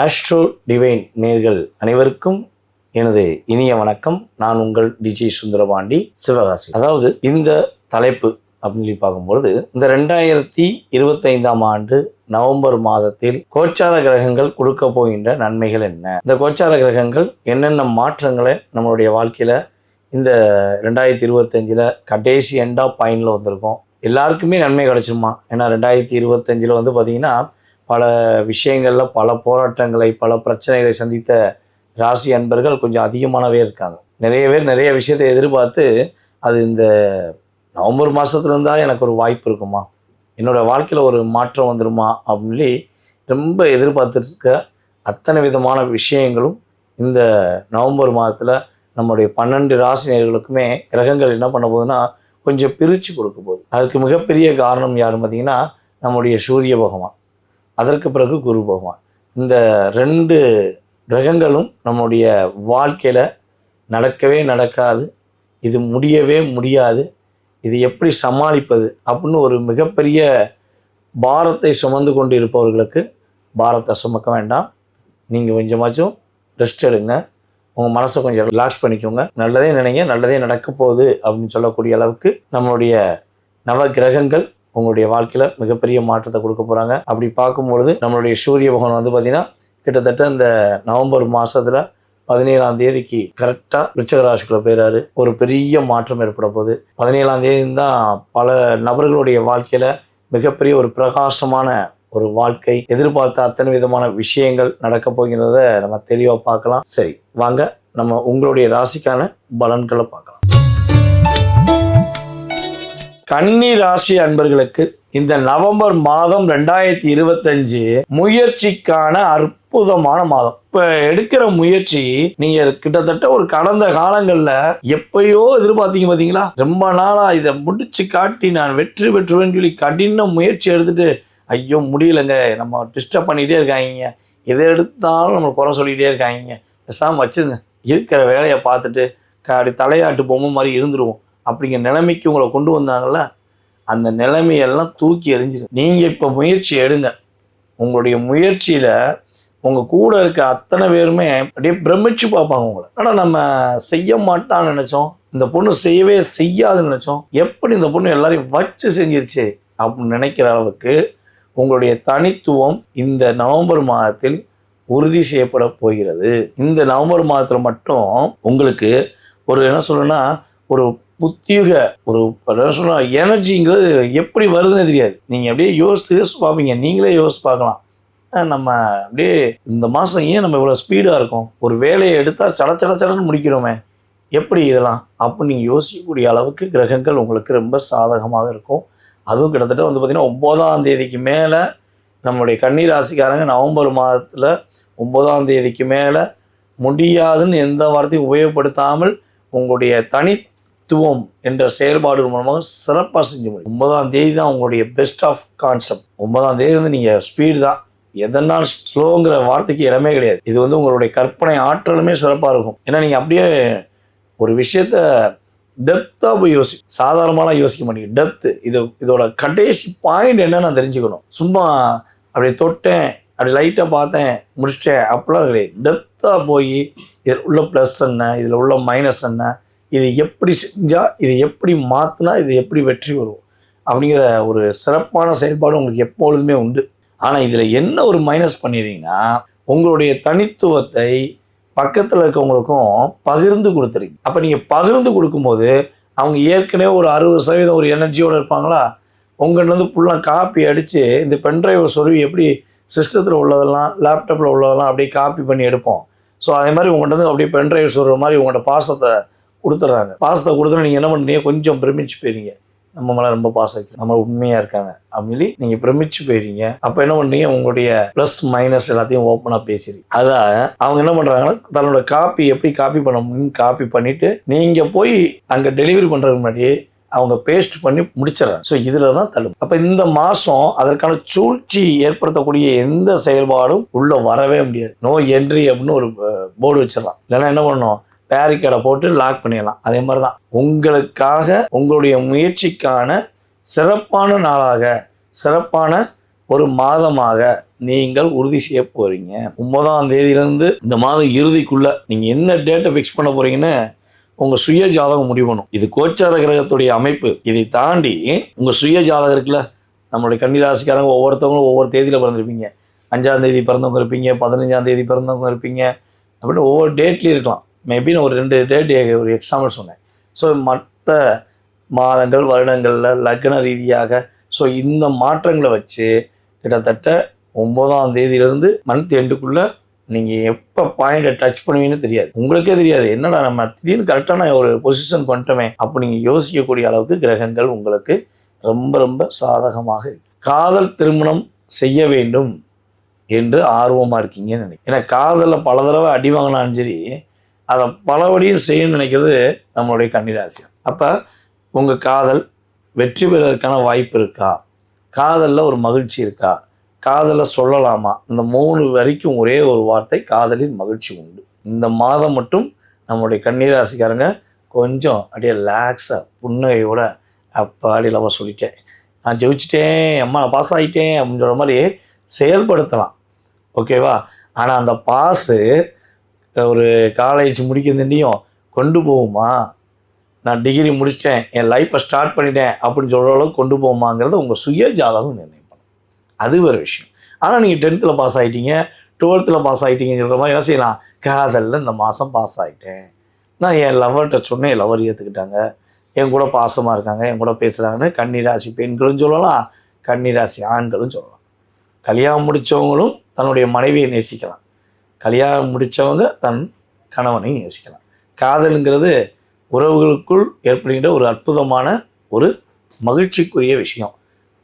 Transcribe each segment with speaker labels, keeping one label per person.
Speaker 1: Astro divine நேர்கள் அனைவருக்கும் எனது இனிய வணக்கம். நான் உங்கள் டிஜி சுந்தரபாண்டி சிவகாசி. அதாவது இந்த தலைப்பு அப்படின்னு சொல்லி பார்க்கும்பொழுது இந்த ரெண்டாயிரத்தி இருபத்தைந்தாம் ஆண்டு நவம்பர் மாதத்தில் கோச்சார கிரகங்கள் கொடுக்க போகின்ற நன்மைகள் என்ன? இந்த கோச்சார கிரகங்கள் என்னென்ன மாற்றங்களை நம்மளுடைய வாழ்க்கையில் இந்த ரெண்டாயிரத்தி இருபத்தஞ்சில் கடைசி எண்ட் ஆஃப் பாயிண்டில் வந்திருக்கோம். எல்லாருக்குமே நன்மை கிடச்சிருமா? ஏன்னா ரெண்டாயிரத்தி இருபத்தஞ்சில் வந்து பார்த்திங்கன்னா பல விஷயங்களில் பல போராட்டங்களை பல பிரச்சனைகளை சந்தித்த ராசி அன்பர்கள் கொஞ்சம் அதிகமானவே இருக்காங்க. நிறைய பேர் நிறைய விஷயத்தை எதிர்பார்த்து அது இந்த நவம்பர் மாதத்துல இருந்தால் எனக்கு ஒரு வாய்ப்பு இருக்குமா? என்னோடய வாழ்க்கையில் ஒரு மாற்றம் வந்துருமா? அப்படின்னு சொல்லி ரொம்ப எதிர்பார்த்துருக்க அத்தனை விதமான விஷயங்களும் இந்த நவம்பர் மாதத்தில் நம்முடைய பன்னெண்டு ராசினியர்களுக்குமே கிரகங்கள் என்ன பண்ண போகுதுன்னா கொஞ்சம் பிரித்து கொடுக்க போகுது. அதுக்கு மிகப்பெரிய காரணம் யாருன்னு பார்த்திங்கன்னா நம்முடைய சூரிய பகவான். அதற்கு பிறகு குரு பகவான். இந்த ரெண்டு கிரகங்களும் நம்முடைய வாழ்க்கையில் நடக்கவே நடக்காது. இது முடியவே முடியாது. இது எப்படி சமாளிப்பது அப்படின்னு ஒரு மிகப்பெரிய பாரத்தை சுமந்து கொண்டு இருப்பவர்களுக்கு பாரத்தை சுமக்க வேண்டாம். நீங்கள் கொஞ்சமாச்சும் ரெஸ்ட் எடுங்க. உங்கள் மனசை கொஞ்சம் ரிலாக்ஸ் பண்ணிக்கோங்க. நல்லதே நினைங்க நல்லதே நடக்க போகுது அப்படின்னு சொல்லக்கூடிய அளவுக்கு நம்மளுடைய நவ கிரகங்கள் உங்களுடைய வாழ்க்கையில் மிகப்பெரிய மாற்றத்தை கொடுக்க போகிறாங்க அப்படி பார்க்கும்பொழுது நம்மளுடைய சூரிய பகவான் வந்து பார்த்திங்கன்னா கிட்டத்தட்ட இந்த நவம்பர் மாதத்தில் பதினேழாம் தேதிக்கு கரெக்டாக விருச்சகராசிக்குள்ள போயிறாரு. ஒரு பெரிய மாற்றம் ஏற்பட போகுது. பதினேழாம் தேதி தான் பல நபர்களுடைய வாழ்க்கையில் மிகப்பெரிய ஒரு பிரகாசமான ஒரு வாழ்க்கை எதிர்பார்த்த அத்தனை விதமான விஷயங்கள் நடக்க போகிறத நம்ம தெளிவாக பார்க்கலாம். சரி வாங்க நம்ம உங்களுடைய ராசிக்கான பலன்களை பார்க்கலாம். கன்னி ராசி அன்பர்களுக்கு இந்த நவம்பர் மாதம் ரெண்டாயிரத்தி இருபத்தஞ்சு முயற்சிக்கான அற்புதமான மாதம். இப்ப எடுக்கிற முயற்சி நீங்க கிட்டத்தட்ட ஒரு கடந்த காலங்கள்ல எப்பயோ எதிர்பார்த்தீங்க பாத்தீங்களா? ரொம்ப நாளா இதை முடிச்சு காட்டி நான் வெற்றி பெற்றுவேன்னு சொல்லி கடின முயற்சி எடுத்துட்டு ஐயோ முடியலங்க. நம்ம டிஸ்டர்ப் பண்ணிகிட்டே இருக்காங்க. எதை எடுத்தாலும் நம்ம குறை சொல்லிகிட்டே இருக்காங்க. பேசாமல் வச்சுருங்க. இருக்கிற வேலையை பார்த்துட்டு அப்படி தலையாட்டு பொம்மை மாதிரி இருந்துருவோம். அப்படிங்கிற நிலைமைக்கு உங்களை கொண்டு வந்தாங்கள அந்த நிலைமையெல்லாம் தூக்கி எறிஞ்சிடும் நீங்கள் இப்போ முயற்சி எடுங்க. உங்களுடைய முயற்சியில் உங்கள் கூட இருக்க அத்தனை பேருமே அப்படியே பிரமிச்சு பார்ப்பாங்க உங்களை. ஆனால் நம்ம செய்ய மாட்டான்னு நினச்சோம். இந்த பொண்ணு செய்யவே செய்யாதுன்னு நினச்சோம். எப்படி இந்த பொண்ணு எல்லாரையும் வச்சு செஞ்சிருச்சு அப்படின்னு நினைக்கிற அளவுக்கு உங்களுடைய தனித்துவம் இந்த நவம்பர் மாதத்தில் உறுதி செய்யப்பட போகிறது. இந்த நவம்பர் மாதத்தில் மட்டும் உங்களுக்கு ஒரு என்ன சொல்லணும்னா ஒரு புத்தியுக. ஒரு சொன்னால் எனர்ஜிங்கிறது எப்படி வருதுன்னு தெரியாது. நீங்கள் அப்படியே யோசித்து யோசித்து பார்ப்பீங்க. நீங்களே யோசித்து பார்க்கலாம். நம்ம அப்படியே இந்த மாதம் ஏன் நம்ம இவ்வளோ ஸ்பீடாக இருக்கோம்? ஒரு வேலையை எடுத்தால் சட சட சடன்னு முடிக்கிறோமே. எப்படி இதெல்லாம்? அப்போ நீங்கள் யோசிக்கக்கூடிய அளவுக்கு கிரகங்கள் உங்களுக்கு ரொம்ப சாதகமாக இருக்கும். அதுவும் கிட்டத்தட்ட வந்து பார்த்திங்கன்னா ஒம்போதாம் தேதிக்கு மேலே நம்மளுடைய கன்னி ராசிக்காரங்க நவம்பர் மாதத்தில் ஒம்போதாம் தேதிக்கு மேலே முடியாதுன்னு எந்த வார்த்தையும் உபயோகப்படுத்தாமல் உங்களுடைய தனி தனித்துவம் என்ற செயல்பாடு மூலமாக சிறப்பாக செஞ்சு முடியும். ஒன்பதாம் தேதி தான் உங்களுடைய பெஸ்ட் ஆஃப் கான்செப்ட் ஒன்பதாம் தேதி வந்து நீங்கள் ஸ்பீடு தான். எதனால் ஸ்லோங்கிற வார்த்தைக்கு இடமே கிடையாது. இது வந்து உங்களுடைய கற்பனை ஆற்றலுமே சிறப்பாக இருக்கும். ஏன்னா நீங்கள் அப்படியே ஒரு விஷயத்த டெப்த்தாக போய் யோசி சாதாரணமாலாம் யோசிக்க மாட்டீங்க. டெப்த்து இது இதோட கடைசி பாயிண்ட் என்னன்னு நான் தெரிஞ்சுக்கணும். சும்மா அப்படியே தொட்டேன் அப்படி லைட்டாக பார்த்தேன் முடிச்சிட்டேன் அப்படிலாம் கிடையாது. டெப்த்தாக போய் இதில் உள்ள ப்ளஸ் என்ன இதில் உள்ள மைனஸ் என்ன இது எப்படி செஞ்சால் இது எப்படி மாற்றினா இது எப்படி வெற்றி வரும் அப்படிங்கிற ஒரு சிறப்பான செயல்பாடு உங்களுக்கு எப்பொழுதுமே உண்டு. ஆனால் இதில் என்ன ஒரு மைனஸ் பண்ணிடுறீங்கன்னா உங்களுடைய தனித்துவத்தை பக்கத்தில் இருக்கவங்களுக்கும் பகிர்ந்து கொடுத்துறீங்க. அப்போ நீங்கள் பகிர்ந்து கொடுக்கும்போது அவங்க ஏற்கனவே ஒரு அறுபது சதவீதம் ஒரு எனர்ஜியோடு இருப்பாங்களா? உங்கள்கிட்ட ஃபுல்லாக காப்பி அடித்து இந்த பென்ட்ரைவை சொருவி எப்படி சிஸ்டத்தில் உள்ளதெல்லாம் லேப்டாப்பில் உள்ளதெல்லாம் அப்படியே காப்பி பண்ணி எடுப்போம். ஸோ அதே மாதிரி உங்கள்கிட்ட வந்து அப்படியே பென்ட்ரைவ் சொல்கிற மாதிரி உங்கள்கிட்ட பாசத்தை கொடுத்துட்றாங்க. பாசத்தை கொடுத்தா நீங்கள் என்ன பண்ணுறீங்க கொஞ்சம் பிரமிச்சு போயிருங்க. நம்ம மேலே ரொம்ப பாசம் இருக்குது நம்ம உண்மையாக இருக்காங்க. அப்படின்னு சொல்லி நீங்கள் பிரமிச்சு போயிருங்க. அப்போ என்ன பண்ணுறீங்க உங்களுடைய ப்ளஸ் மைனஸ் எல்லாத்தையும் ஓப்பனாக பேசுறீங்க அதான் அவங்க என்ன பண்ணுறாங்கன்னா தன்னோட காப்பி எப்படி காப்பி பண்ண முடியும்னு காப்பி பண்ணிவிட்டு நீங்கள் போய் அங்கே டெலிவரி பண்ணுறதுக்கு முன்னாடி அவங்க பேஸ்ட் பண்ணி முடிச்சிடறாங்க. ஸோ இதில் தான் தள்ளும் அப்போ இந்த மாதம் அதற்கான சூழ்ச்சி ஏற்படுத்தக்கூடிய எந்த செயல்பாடும் உள்ளே வரவே முடியாது. நோ என்ட்ரி அப்படின்னு ஒரு போர்டு வச்சிடலாம். இல்லைன்னா என்ன பண்ணணும்? பேரிக்கடை போட்டு லாக் பண்ணிடலாம். அதே மாதிரி தான் உங்களுக்காக உங்களுடைய முயற்சிக்கான சிறப்பான நாளாக சிறப்பான ஒரு மாதமாக நீங்கள் உறுதி செய்ய போகிறீங்க ஒன்பதாம் தேதியிலேருந்து இந்த மாதம் இறுதிக்குள்ள நீங்கள் என்ன டேட்டை ஃபிக்ஸ் பண்ண போகிறீங்கன்னு உங்கள் சுய ஜாதகம் முடிவு பண்ணும். இது கோச்சார கிரகத்துடைய அமைப்பு. இதை தாண்டி உங்கள் சுய ஜாதகம் இருக்குல்ல நம்மளுடைய கன்னிராசிக்காரங்க ஒவ்வொருத்தவங்களும் ஒவ்வொரு தேதியில் பிறந்திருப்பீங்க. அஞ்சாம் தேதி பிறந்தவங்க இருப்பீங்க பதினஞ்சாம் தேதி பிறந்தவங்க இருப்பீங்க. அப்படின்னு ஒவ்வொரு டேட்லேயும் இருக்கலாம். மேபி நான் ஒரு ரெண்டு டேட் ஒரு எக்ஸாம்பிள் சொன்னேன். ஸோ மற்ற மாதங்கள் வருடங்களில் லக்ன ரீதியாக ஸோ இந்த மாற்றங்களை வச்சு கிட்டத்தட்ட ஒம்போதாம் தேதியிலேருந்து மந்த் எண்டுக்குள்ளே நீங்கள் எப்போ பாயிண்ட்டை டச் பண்ணுவீங்கன்னு தெரியாது. உங்களுக்கே தெரியாது. என்னடா நம்ம திடீர்னு கரெக்டான ஒரு பொசிஷன் பண்ணிட்டோமே அப்போ நீங்கள் யோசிக்கக்கூடிய அளவுக்கு கிரகங்கள் உங்களுக்கு ரொம்ப ரொம்ப சாதகமாக காதல் திருமணம் செய்ய வேண்டும் என்று ஆர்வமாக இருக்கீங்கன்னு நினைக்கிறேன். ஏன்னா காதலில் பல தடவை அடி வாங்கினாலும் சரி அதை பலபடியும் செய்யணும்னு நினைக்கிறது நம்மளுடைய கன்னிராசியம் அப்போ உங்கள் காதல் வெற்றி பெறுவதற்கான வாய்ப்பு இருக்கா? காதலில் ஒரு மகிழ்ச்சி இருக்கா? காதலை சொல்லலாமா? இந்த மூணு வரைக்கும் ஒரே ஒரு வார்த்தை காதலில் மகிழ்ச்சி உண்டு. இந்த மாதம் மட்டும் நம்மளுடைய கன்னிராசிக்காரங்க கொஞ்சம் அப்படியே ரிலாக்ஸாக புன்னகையோட அப்பாடி லவ சொல்லிட்டேன். நான் ஜெயிச்சிட்டேன் அம்மா நான் பாஸ் ஆகிட்டேன் அப்படின்னு சொல்கிற மாதிரி செயல்படுத்தலாம். ஓகேவா ஆனால் அந்த பாஸு ஒரு காலேஜ் முடிக்கிறதுண்டியும் கொண்டு போகுமா? நான் டிகிரி முடிச்சிட்டேன் என் லைஃப்பை ஸ்டார்ட் பண்ணிட்டேன் அப்படின்னு சொல்கிற அளவுக்கு கொண்டு போகுமாங்கிறத உங்கள் சுய ஜாதகம் நிர்ணயம் பண்ணும் அது ஒரு விஷயம். ஆனால் நீங்கள் டென்த்தில் பாஸ் ஆகிட்டீங்க டுவெல்த்தில் பாஸ் ஆகிட்டீங்கிற மாதிரி என்ன செய்யலாம்? காதலில் இந்த மாதம் பாஸ் ஆகிட்டேன் நான் என் லவர்கிட்ட சொன்னேன் என் லவர் ஏற்றுக்கிட்டாங்க என் கூட பாசமாக இருக்காங்க என் கூட பேசுகிறாங்கன்னு கன்னிராசி பெண்களும் சொல்லலாம் கன்னிராசி ஆண்களும் சொல்லலாம். கல்யாணம் முடித்தவங்களும் தன்னுடைய மனைவியை நேசிக்கலாம். கல்யாணம் முடித்தவங்க தன் கணவனை நேசிக்கலாம். காதலுங்கிறது உறவுகளுக்குள் ஏற்படுகின்ற ஒரு அற்புதமான ஒரு மகிழ்ச்சிக்குரிய விஷயம்.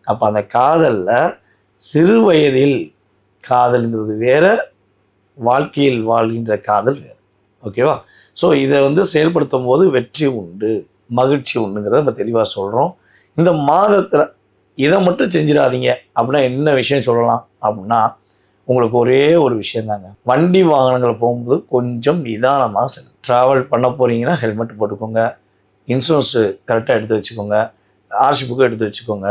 Speaker 1: அப்போ அந்த காதலில் சிறு வயதில் காதல்ங்கிறது வேற வாழ்க்கையில் வாழ்கின்ற காதல் வேறு. ஓகேவா ஸோ இதை வந்து செயல்படுத்தும் போது வெற்றி உண்டு மகிழ்ச்சி உண்டுங்கிறத நம்ம தெளிவாக சொல்கிறோம் இந்த மாதத்தில் இதை மட்டும் செஞ்சிடாதீங்க. அப்படின்னா என்ன விஷயம் சொல்லலாம்? அப்படின்னா உங்களுக்கு ஒரே ஒரு விஷயந்தாங்க. வண்டி வாகனங்கள் போகும்போது கொஞ்சம் நிதானமாக செல்லும் ட்ராவல் பண்ண போகிறீங்கன்னா ஹெல்மெட் போட்டுக்கோங்க. இன்சூரன்ஸு கரெக்டாக எடுத்து வச்சுக்கோங்க. ஆர்சி புக்கு எடுத்து வச்சுக்கோங்க.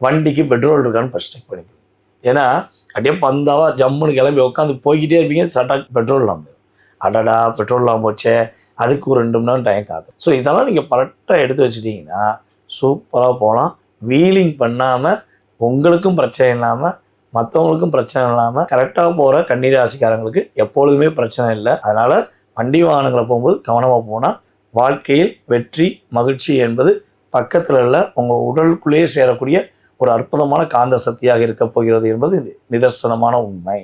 Speaker 1: வண்டிக்கு பெட்ரோல் இருக்கான்னு ஃபஸ்ட் செக் பண்ணிக்கோங்க. ஏன்னா அப்படியே பந்தாவா ஜம்முன்னு கிளம்பி உட்காந்து போய்கிட்டே இருப்பீங்க சட்டாக் பெட்ரோல் இல்லாமல் அடடா பெட்ரோல் இல்லாமல் போச்சே. அதுக்கு ஒரு ரெண்டு மணி நேரம் டைம் காக்கும் ஸோ இதெல்லாம் நீங்கள் கரெக்டாக எடுத்து வச்சுட்டிங்கன்னா சூப்பராக போகலாம். வீலிங் பண்ணாமல் உங்களுக்கும் பிரச்சனை இல்லாமல் மற்றவங்களுக்கும் பிரச்சனை இல்லாமல் கரெக்டாக போகிற கன்னிராசிக்காரங்களுக்கு எப்பொழுதுமே பிரச்சனை இல்லை. அதனால் வண்டி வாகனங்களை போகும்போது கவனமாக போனால் வாழ்க்கையில் வெற்றி மகிழ்ச்சி என்பது பக்கத்தில் உள்ள உங்கள் உடலுக்குள்ளேயே சேரக்கூடிய ஒரு அற்புதமான காந்த சக்தியாக இருக்கப் போகிறது என்பது நிதர்சனமான உண்மை.